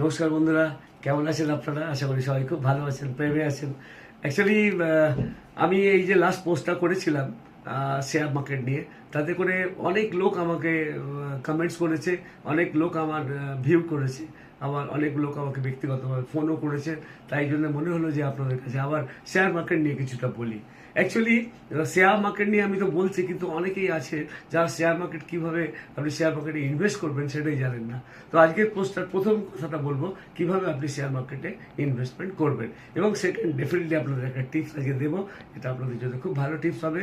নমস্কার বন্ধুরা, কেমন আছেন আপনারা? আশা করি সবাই খুব ভালো আছেন, প্রেমে আছেন। অ্যাকচুয়ালি আমি এই যে লাস্ট পোস্টটা করেছিলাম শেয়ার মার্কেট নিয়ে, তাতে করে অনেক লোক আমাকে কমেন্টস করেছে, অনেক লোক আমার ভিউ করেছে। আবার অনেক লোক আমাকে ব্যক্তিগতভাবে ফোনও করেছেন তাই জন্য মনে হলো যে আপনাদের কাছে আবার শেয়ার মার্কেট নিয়ে কিছুটা বলি। অ্যাকচুয়ালি শেয়ার মার্কেট নিয়ে আমি তো বলছি, কিন্তু অনেকেই আছে যারা শেয়ার মার্কেট কীভাবে আপনি শেয়ার মার্কেটে ইনভেস্ট করবেন সেটাই জানেন না। তো আজকের পোস্টার প্রথম কথাটা বলব, কীভাবে আপনি শেয়ার মার্কেটে ইনভেস্টমেন্ট করবেন। এবং সেকেন্ড ডেফিনেটলি আপনাদের একটা টিপস আজকে দেবো, এটা আপনাদের জন্য খুব ভালো টিপস হবে।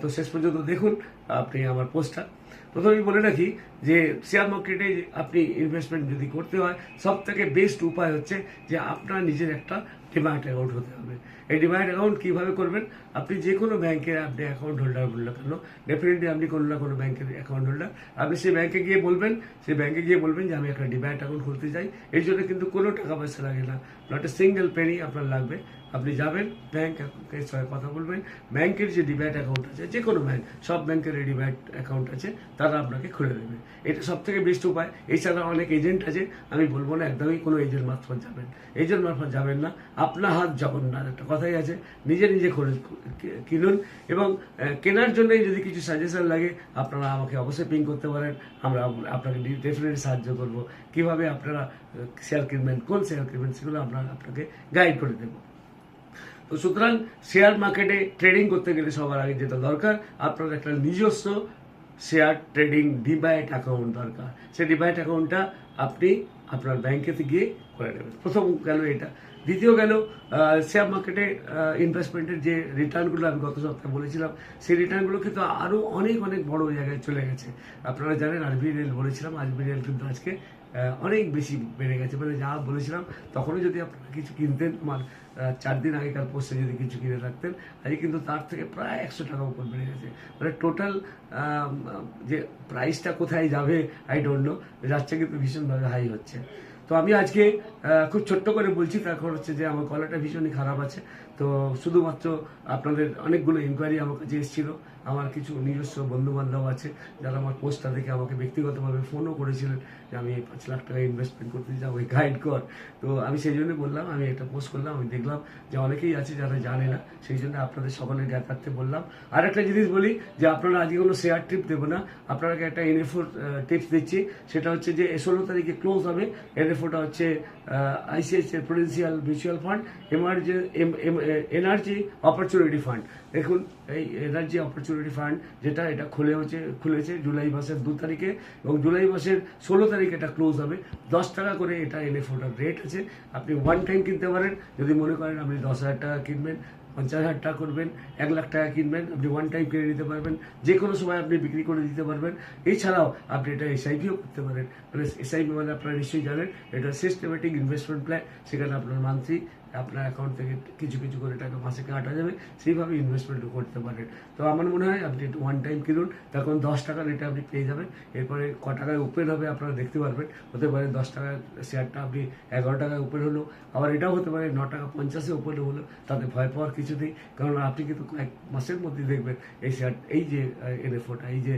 তো শেষ পর্যন্ত দেখুন, আপনি আমার পোস্টটা প্রথমেই বলে রাখি যে শেয়ার মার্কেটে আপনি ইনভেস্টমেন্ট যদি করতে হয়। সব থেকে বেস্ট উপায় হচ্ছে যে আপনার নিজের একটা ডিমান্ড অ্যাকাউন্ট হতে হবে। এই ডিমান্ড অ্যাকাউন্ট কীভাবে করবেন? আপনি যে কোনো ব্যাংকের আপনি অ্যাকাউন্ট হোল্ডার বললে কেন ডেফিনেটলি আপনি কোনো না কোনো ব্যাংকের অ্যাকাউন্ট হোল্ডার আপনি সেই ব্যাংকে গিয়ে বলবেন, সেই ব্যাংকে গিয়ে বলবেন যে আমি একটা ডিমান্ড অ্যাকাউন্ট খুলতে চাই। এর জন্য কিন্তু কোনো টাকা পয়সা লাগে না। নট এ সিঙ্গেল পেনি আপনার লাগবে। আপনি যাবেন ব্যাংক এর সঙ্গে কথা বলবেন ব্যাংকের যে ডিম্যাট অ্যাকাউন্ট আছে যে কোনো ব্যাংক সব ব্যাংকের ডিম্যাট অ্যাকাউন্ট আছে, তারা আপনাকে খুলে দেবে। এটা সব থেকে বেস্ট উপায়। এছাড়া অনেক এজেন্ট আছে, আমি বলব না, একদমই কোনো এজেন্ট মারফত যাবেন। এজেন্ট মারফত যাবেন না। আপনার হাত জগন্নাথ, একটা কথাই আছে, নিজে নিজে করে কিনুন এবং কেনার জন্য যদি কিছু সাজেশন লাগে, আপনারা আমাকে অবশ্যই পিং করতে পারেন। আমরা আপনাকে ডেফিনেটলি সাহায্য করব। কীভাবে আপনারা শেয়ার কিনবেন কোন শেয়ার কিনবেন সেগুলো আমরা আপনাকে গাইড করে দেবো। তো সুতরাং শেয়ার মার্কেটে ট্রেডিং করতে গেলে সবার আগে যেটা দরকার, আপনার একটা নিজস্ব শেয়ার ট্রেডিং ডিবাইট অ্যাকাউন্ট দরকার। সেই ডিবাইট অ্যাকাউন্টটা আপনি আপনার ব্যাংকেতে গিয়ে করে নেবেন। প্রথম গেল এটা। দ্বিতীয় গেল শেয়ার মার্কেটে ইনভেস্টমেন্টের যে রিটার্নগুলো আমি গত সপ্তাহে বলেছিলাম, সেই রিটার্নগুলো কিন্তু আরও অনেক অনেক বড় জায়গায় চলে গেছে। আপনারা জানেন আরবিএল বলেছিলাম আরবিএল কিন্তু আজকে অনেক বেশি বেড়ে গেছে। মানে যা বলেছিলাম, তখনই যদি আপনারা কিছু কিনতেন আমার চার দিন আগেকার পোস্টে যদি কিছু কিনে রাখতেন, আজকে কিন্তু তার থেকে প্রায় একশো টাকা উপর বেড়ে গেছে। মানে টোটাল যে প্রাইসটা কোথায় যাবে আই ডোন্ট নো যাচ্ছে কিন্তু ভীষণভাবে হাই হচ্ছে। তো আমি আজকে খুব ছোট্ট করে বলছি, তার কারণ হচ্ছে যে আমার গলাটা ভীষণই খারাপ আছে। তো শুধুমাত্র আপনাদের অনেকগুলো ইনকোয়ারি আমার কাছে এসেছিল। আমার কিছু নিজস্ব বন্ধু বান্ধব আছে, যারা আমার পোস্টটা দেখে আমাকে ব্যক্তিগতভাবে ফোনও করেছিলেন যে আমি পাঁচ লাখ টাকা ইনভেস্টমেন্ট করতে চাই ওই গাইড কর। তো আমি সেই জন্য বললাম, আমি একটা পোস্ট করলাম, আমি দেখলাম যে অনেকেই আছে যারা জানে না, সেই জন্য আপনাদের সকলের জ্ঞাতার্থে বললাম। আর একটা জিনিস বলি, যে আপনারা আজকে কোনো শেয়ার ট্রিপ দেবো না। আপনাকে একটা এনএফও টিপস দিচ্ছি, সেটা হচ্ছে যে ষোলো তারিখে ক্লোজ হবে এনএফওটা হচ্ছে আইসিআইসিআই প্রুডেন্সিয়াল মিউচুয়াল ফান্ড এমার্জি এনার্জি অপরচুনিটি ফান্ড দেখুন, এই এনার্জি অপরচুনিটি ফান্ড যেটা, এটা খুলে হচ্ছে, খুলেছে জুলাই মাসের দু তারিখে এবং জুলাই মাসের ষোলো তারিখে এটা ক্লোজ হবে। দশ টাকা করে এটা এনএফওটার রেট আছে। আপনি ওয়ান টাইম কিনতে পারেন। যদি মনে করেন আপনি দশ হাজার টাকা কিনবেন পঞ্চাশ হাজার টাকা করবেন, এক লাখ টাকা কিনবেন, আপনি ওয়ান টাইম কিনে নিতে পারবেন, যে কোনো সময় আপনি বিক্রি করে দিতে পারবেন। এছাড়াও আপনি এটা এসআইপিও করতে পারেন। মানে এসআইপি মানে আপনারা নিশ্চয়ই জানেন, এটা সিস্টেমেটিক ইনভেস্টমেন্ট প্ল্যান সেখানে আপনার মান্থলি আপনার অ্যাকাউন্ট থেকে কিছু কিছু করে টাকা মাসে কাটা যাবে, সেইভাবে ইনভেস্টমেন্টও করতে পারেন। তো আমার মনে হয় আপনি ওয়ান টাইম কিনুন তখন দশ টাকা রেটে আপনি পেয়ে যাবেন। এরপরে ক টাকায় ওপেন হবে আপনারা দেখতে পারবেন। হতে পারে দশ টাকার শেয়ারটা আপনি এগারো টাকায় ওপেন হলো, আবার এটাও হতে পারে ন টাকা পঞ্চাশে ওপেন হলো, তাতে ভয় পাওয়ার কিছু নেই। কারণ আপনি কিন্তু কয়েক মাসের মধ্যে দেখবেন এই শেয়ার এই যে এনএফওটা এই যে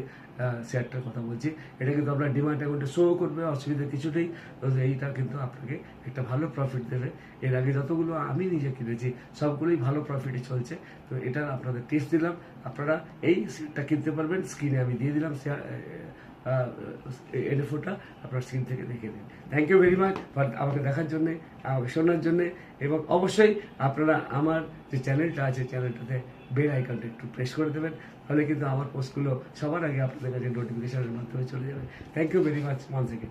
শেয়ারটার কথা বলছি। এটা কিন্তু আপনার ডিমান্ড অ্যাকাউন্টে শো করবে, অসুবিধা কিছু নেই তো এইটা কিন্তু আপনাকে একটা ভালো প্রফিট দেবে। এর আগে যতগুলো আমি নিজে কিনেছি, সবগুলোই ভালো প্রফিটে চলছে। তো এটা আপনাদের টেস্ট দিলাম। আপনারা এই শেয়ারটা কিনতে পারবেন। স্ক্রিনে আমি দিয়ে দিলাম শেয়ার এনএফওটা আপনার স্ক্রিন থেকে দেখে দিন thank you very much for আমাকে দেখার জন্যে, আমাকে শোনার জন্যে, এবং অবশ্যই আপনারা আমার যে চ্যানেলটা আছে চ্যানেলটাতে বেল আইকনটা একটু প্রেস করে দেবেন, তাহলে কিন্তু আমার পোস্টগুলো সবার আগে আপনাদের কাছে নোটিফিকেশনের মাধ্যমে চলে যাবে। Thank you very much once again